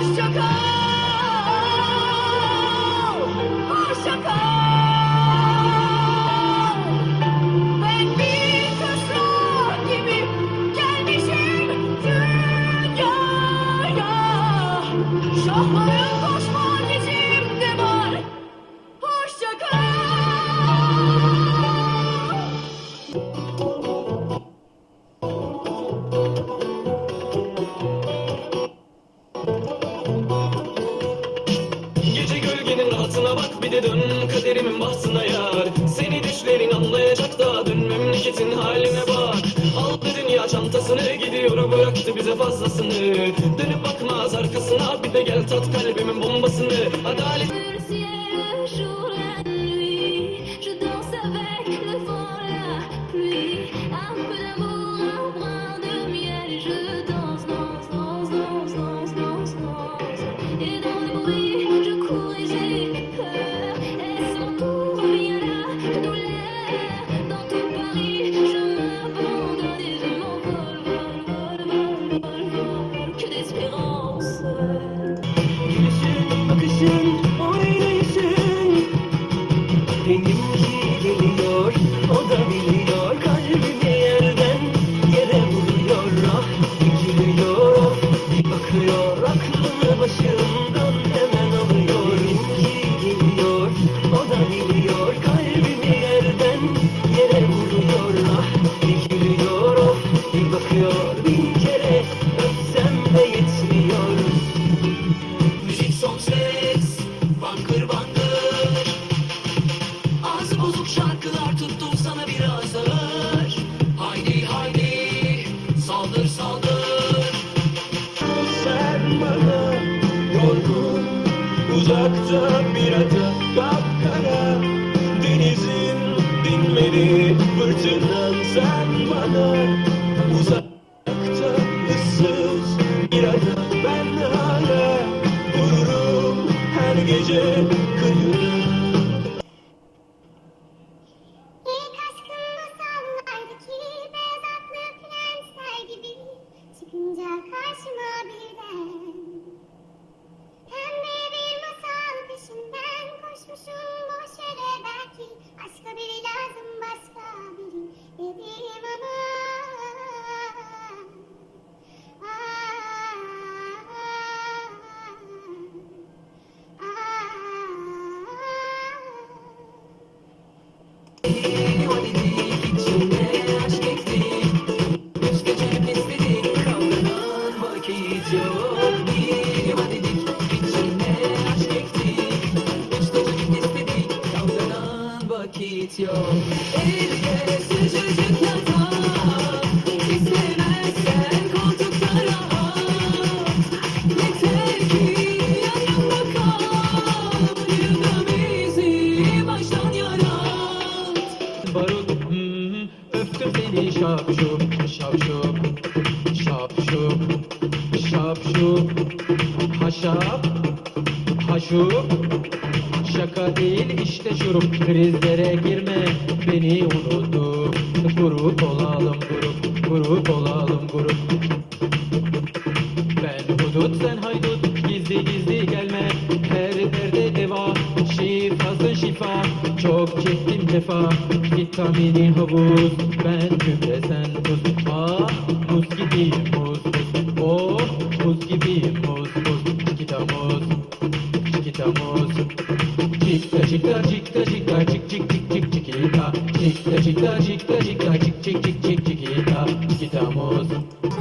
sugar Bekledim kaderimin bahtına yar. Seni düşlerin anlayacak da Dün memleketin haline bak. Aldı dünya çantasını gidiyor Bıraktı bize fazlasını. Dönüp bakmaz arkasına Bir de gel tat kalbimin bombasını. Adalet uzakta bir ada kapkara. Denizin dinmedi fırtınan sen bana Uzakta ıssız bir ada ben hala Vururum her gece. şu haşap haşup. Şaka değil işte şurup. Krizlere girme beni unutup. Grup olalım grup grup olalım grup. Ben hudut sen haydut. Gizli gizli gelme. Her derde deva. Şifasın şifa. Çok çektim cefa. Vitamini havuz. Ben kübre sen tuz. Ah muskitiyim Çıktı çıktı çıktı çıktı çıktı çıktı çıktı çıktı çıktı çıktı çıktı